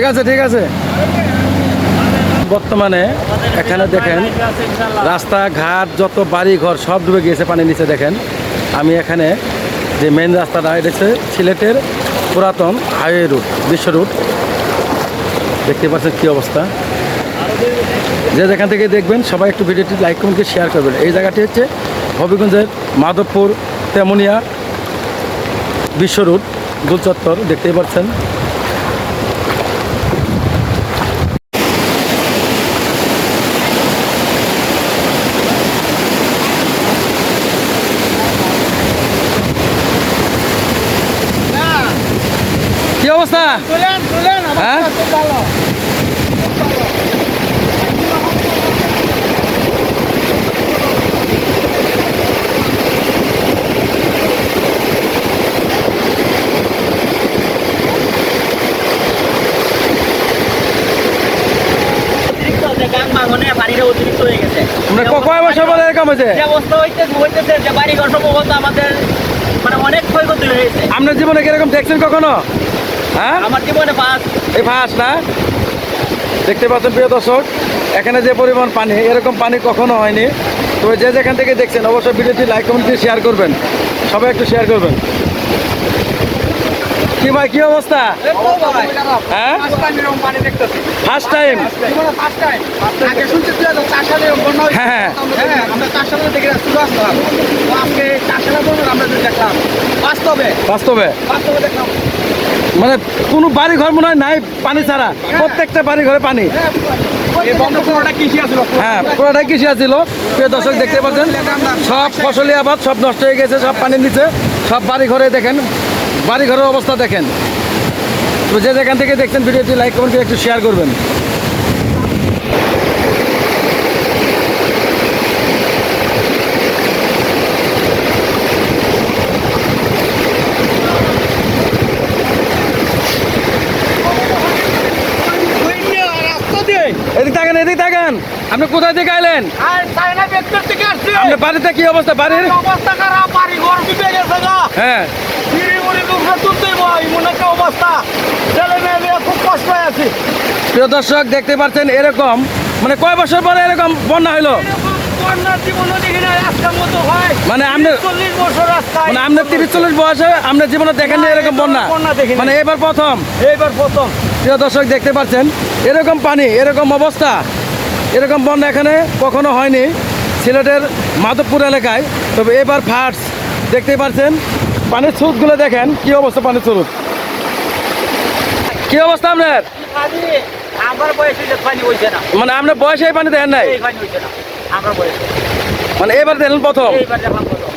ঠিক আছে ঠিক আছে। বর্তমানে এখানে দেখেন, রাস্তাঘাট যত বাড়ি ঘর সব ডুবে গিয়েছে পানির নিচে, দেখেন। আমি এখানে যে মেন রাস্তাটা, এটা সিলেটের পুরাতন হাইওয়ে রুট বিশ্ব রুট দেখতে পাচ্ছেন কী অবস্থা? যে যেখান থেকে দেখবেন, সবাই একটু ভিডিওটি লাইক কমেন্ট শেয়ার করবেন। এই জায়গাটি হচ্ছে হবিগঞ্জের মাধবপুর, তেমনিয়া বিশ্ব রুট গুলচত্বর, দেখতেই পাচ্ছেন কি অবস্থা হ্যাঁ অতিরিক্ত যে গান ভাঙনে বাড়িটা অতিরিক্ত হয়ে গেছে মানে ক- কয় বছর পরে এরকম হয়েছে? অবস্থা হইতেছে হইতেছে যে বাড়ি ঘর সম্ভবত আমাদের মানে অনেক ক্ষয়ক্ষতি হয়েছে। আপনার জীবনে কীরকম দেখছেন কখনো? হ্যাঁ? আমার জীবনে এই না? দেখতে পাচ্ছেন প্রিয় দর্শক এখানে যে পরিমাণ পানি এরকম পানি কখনো হয়নি। তবে যে যেখান থেকে দেখছেন অবশ্যই ভিডিওটি লাইক কমেন্ট দিয়ে শেয়ার করবেন। সবাই একটু শেয়ার করবেন। কি ভাই কি অবস্থা? হ্যাঁ? ফার্স্ট টাইম হ্যাঁ বাস্তবে বাস্তবে। বাস্তবে মানে কোনো বাড়ি ঘর মনে হয় নাই পানি ছাড়া। প্রত্যেকটা বাড়ি ঘরে পানি হ্যাঁ পুরোটাই কৃষি আছিল প্রিয় দর্শক দেখতে পাচ্ছেন? সব ফসলি আবাদ সব নষ্ট হয়ে গেছে সব পানির নিচে। সব বাড়ি ঘরে দেখেন বাড়ি ঘরের অবস্থা দেখেন। তো যে যেখান থেকে দেখছেন ভিডিওটি লাইক কমেন্ট একটু শেয়ার করবেন। এদিক থাকেন এদিক আপনি কোথায় থেকে আইলেন? আপনার বাড়িতে কি অবস্থা? বাড়ির? অবস্থা খারাপ বাড়ি ঘর ডুবে গেছে হ্যাঁ। ভাই একটা অবস্থা ছেলে মেয়ে মেয়ে খুব কষ্ট হয়ে আছে প্রিয় দর্শক দেখতে পাচ্ছেন এরকম মানে কয় বছর পরে এরকম বন্যা হলো হয় মানে আপনি- চল্লিশ বছর রাস্তায় মানে আপনার তিরিশ চল্লিশ বয়সে আপনার জীবনে দেখেন এরকম বন্যা। মানে এবার প্রথম? এইবার প্রথম। প্রিয় দর্শক দেখতে পাচ্ছেন এরকম পানি এরকম অবস্থা। এরকম বন্যা এখানে কখনো হয়নি। সিলেটের মাধবপুর এলাকায়। তবে এবার ফার্স্ট দেখতে পাচ্ছেন পানির স্রোতগুলো দেখেন কি অবস্থা পানির স্রোত? কি অবস্থা আপনার? আমি আমার বয়সে পানি হয়েছে না মানে আপনার বয়সে এই পানি দেখেন নাই? এই পানি হয়েছে না আমার বয়সে মানে এবার দেখলেন প্রথম? এইবার দেখলাম প্রথম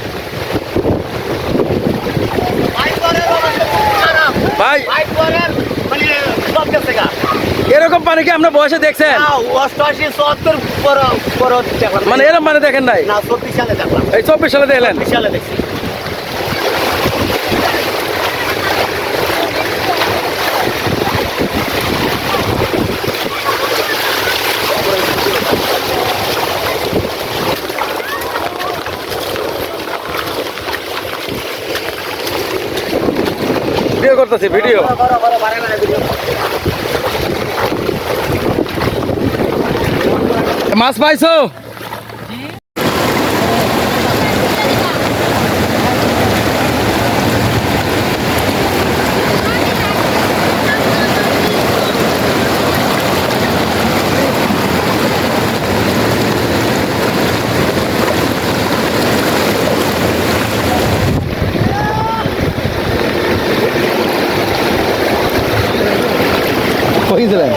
ভাই মানে এরকম পানি কি আপনার বয়সে দেখছেন? মানে এরকম পানি দেখেন নাই? এই চব্বিশ সালে দেখলেন? সালে দেখছি ভিডিও করতেছি ভিডিও। মাছ পাইছো? डीजल